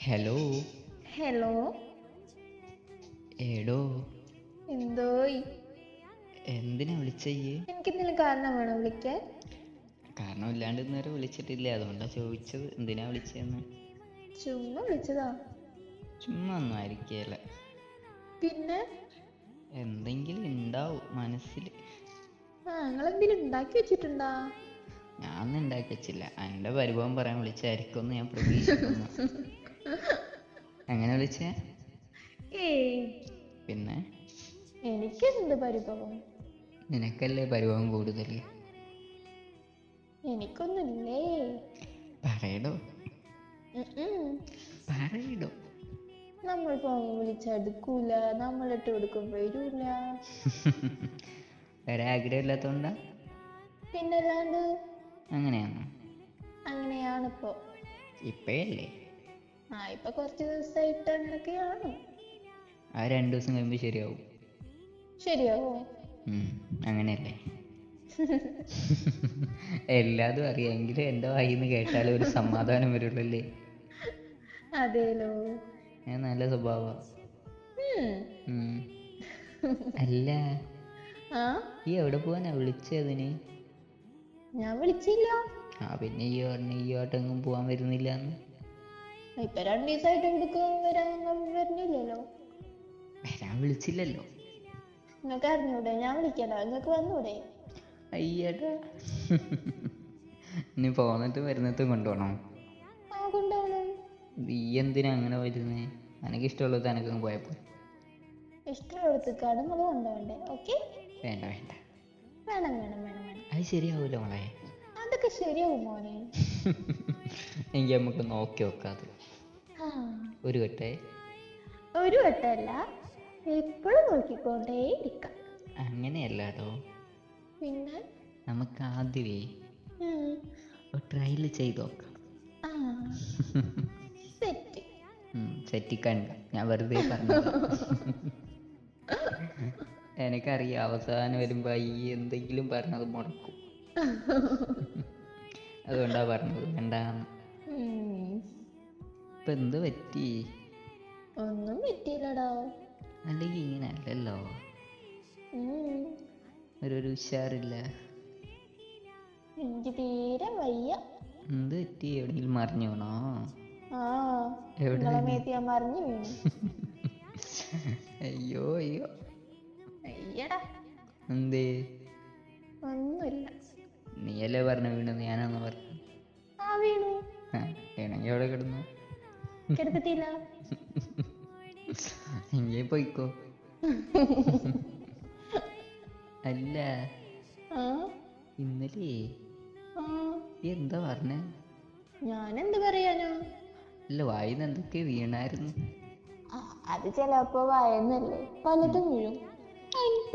Hello. Hello. എടോ. എന്തോയ്? എന്തിനാ വിളിച്ചയ്യേ എനിക്ക് എന്തെങ്കിലും കാരണം വേണോ വിളിക്കാൻ? കാരണമില്ലാണ്ട് ഇന്നേരം വിളിച്ചിട്ടില്ല. അതുകൊണ്ടാ ചോദിച്ചത്. എന്തിനാ വിളിച്ചതെന്ന് ചുമ്മാ വിളിച്ചതാ. ചുമ്മാ ഒന്നും ആയിരിക്കുകയില്ല പിന്നെ? എന്തെങ്കിലും ഉണ്ടാവും മനസ്സിൽ ആ നിങ്ങൾ ഉണ്ടാക്കി വെച്ചിട്ടുണ്ടോ? ഞാൻ ഒന്നും ഉണ്ടാക്കി വെച്ചില്ല. എന്റെ പരിഭവം പറയാൻ വിളിച്ചായിരിക്കും എന്ന് ഞാൻ പ്രതീക്ഷിക്കുന്നു. എങ്ങനെ വിളിച്ചേ? ഏയ്. പിന്നെ? എനിക്കെന്ത് പരിഭവം? നിനക്കല്ലേ പരിഭവം കൂടുതൽ എനിക്കൊന്നുമില്ലേ? പറയടോ. ഉം ഉം. പറയടോ. നമ്മൾ ഫോൺ വിളിച്ചെടുക്കൂല നമ്മളിട്ട് കൊടുക്കും വരൂല. ഒരാഗ്രഹമില്ലാത്തോണ്ടാ പിന്നല്ലാണ്ട്? അങ്ങനെയാണോ? അങ്ങനെയാണിപ്പോ. ഇപ്പോഴല്ലേ ആ ഇപ്പൊ കുറച്ച് ദിവസമായിട്ട് അങ്ങനൊക്കെയാണ് ആ രണ്ട് ദിവസം കഴിയുമ്പോ ശരിയാവും. ശരിയാവോ? അങ്ങനെയല്ലേ? എല്ലാതും അറിയാമെങ്കിലും എന്റെ വായിന്ന് കേട്ടാലും ഒരു സമാധാനം വരുള്ളല്ലേ? അതേലോ. ഞാൻ നല്ല സ്വഭാവ. അല്ല. ഈ എവിടെ പോവാനാ വിളിച്ചതിന് ഞാൻ വിളിച്ചില്ല. ആ പിന്നെ ഈ പറഞ്ഞ ഈ ആട്ടെങ്ങും പോവാൻ വരുന്നില്ല ഇപ്പൊ രണ്ടു ദിവസമായിട്ട് ഇവിടേക്ക് വരാൻ വരുന്നില്ലല്ലോ. വരാൻ വിളിച്ചില്ലല്ലോ. നിങ്ങൾക്ക് അറിഞ്ഞൂടെ? ഞാൻ വിളിക്കണ്ട. നിങ്ങൾക്ക് വന്നൂടെ? അയ്യടാ. ഇനി പോന്നിട്ട് വരുന്നിടത്തും കൊണ്ടുപോകണം ആ കൊണ്ടുപോകണം നീ എന്തിനാ അങ്ങനെ വരുന്നേ? അനക്ക് ഇഷ്ടമുള്ളത് എനക്കങ്ങ് പോയപ്പോ ഇഷ്ടമുള്ളടത്തേക്കാണ് നമ്മൾ കൊണ്ടുപോകണ്ടേ? ഓക്കെ? വേണ്ട വേണ്ട. വേണം വേണം വേണം വേണം. അത് ശരിയാവൂല മോളെ. അതൊക്കെ ശരിയാവും മോനെ. എങ്കിൽ നമുക്ക് നോക്കി നോക്കാതെ ഒരു വട്ടേ. ഒരു വട്ടമല്ല എപ്പോഴും നോക്കിക്കൊണ്ടേ ഇരിക്കാം അങ്ങനെയല്ല കേട്ടോ പിന്നെ? നമുക്ക് ആദ്യമേ ട്രയൽ ചെയ്ത് നോക്കാം. സെറ്റിക്കണ്ട ഞാൻ വെറുതെ പറഞ്ഞു എനിക്കറിയാം അവസാനം വരുമ്പോ ഈ എന്തെങ്കിലും പറഞ്ഞത് മുടക്കും. അതുകൊണ്ടാ പറഞ്ഞത് വേണ്ടാന്ന് ഇപ്പൊ എന്ത് പറ്റി? ഒന്നും പറ്റിയില്ലടാ. അല്ലെങ്കിൽ ഇങ്ങനെ അല്ലല്ലോ. ഒരു ഒരു ഉഷാറില്ല. എനിക്ക് തീരെ വയ്യ. എന്ത് പറ്റി? എവിടെയെങ്കിലും മറിഞ്ഞു വീണോ? ആ എവിടെ നിങ്ങളെ മേത്ത് മറിഞ്ഞു വീണു. അയ്യോ അയ്യോ. അയ്യടാ എന്തേ? ഒന്നുമില്ല. നീയല്ലേ പറഞ്ഞു വീണെന്ന് ഞാനാന്ന് പറഞ്ഞു വീണു. അവിടെ കിടന്നു. എങ്കിൽ പോയിക്കോ. അല്ല. ഇന്നലേ എന്താ പറഞ്ഞേ? ഞാൻ എന്ത് പറയാനോ? അല്ല വായിന്ന് എന്തൊക്കെ വീണായിരുന്നു? അത് ചിലപ്പോ വായന്നല്ലേ. പലതും വീഴും.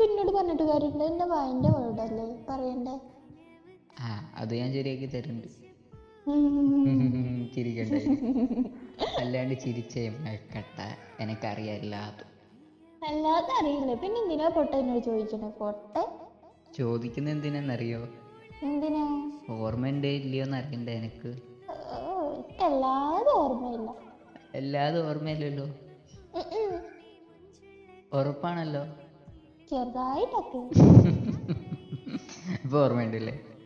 എന്നോട് പറഞ്ഞിട്ട് കാര്യമുണ്ട് എന്റെ വായന്റെ വേർഡല്ലേ പറയണ്ടേ? ആ അത് ഞാൻ ശരിയാക്കി തരുന്നുണ്ട് ചിരിക്കണ്ട? അല്ലാണ്ട് ചിരിച്ചേ മഴക്കട്ട എനക്കറിയാല്ലാതും അല്ലാതെ അറിയില്ല. പിന്നെ എന്തിനാ പൊട്ട എന്നോട് ചോദിക്കണേ? പൊട്ട? ചോദിക്കുന്ന എന്തിനാന്നറിയോ? എന്തിനാ? ഓർമ്മയുണ്ടേ ഇല്ലയോന്ന് അറിയണ്ടേ എനിക്ക്? ഓർമ്മയില്ല. എല്ലാതും ഓർമ്മയില്ലല്ലോ. ഉറപ്പാണല്ലോ. ചെറുതായിട്ടൊക്കെ. ഇപ്പൊ ഓർമ്മയുണ്ടല്ലേ?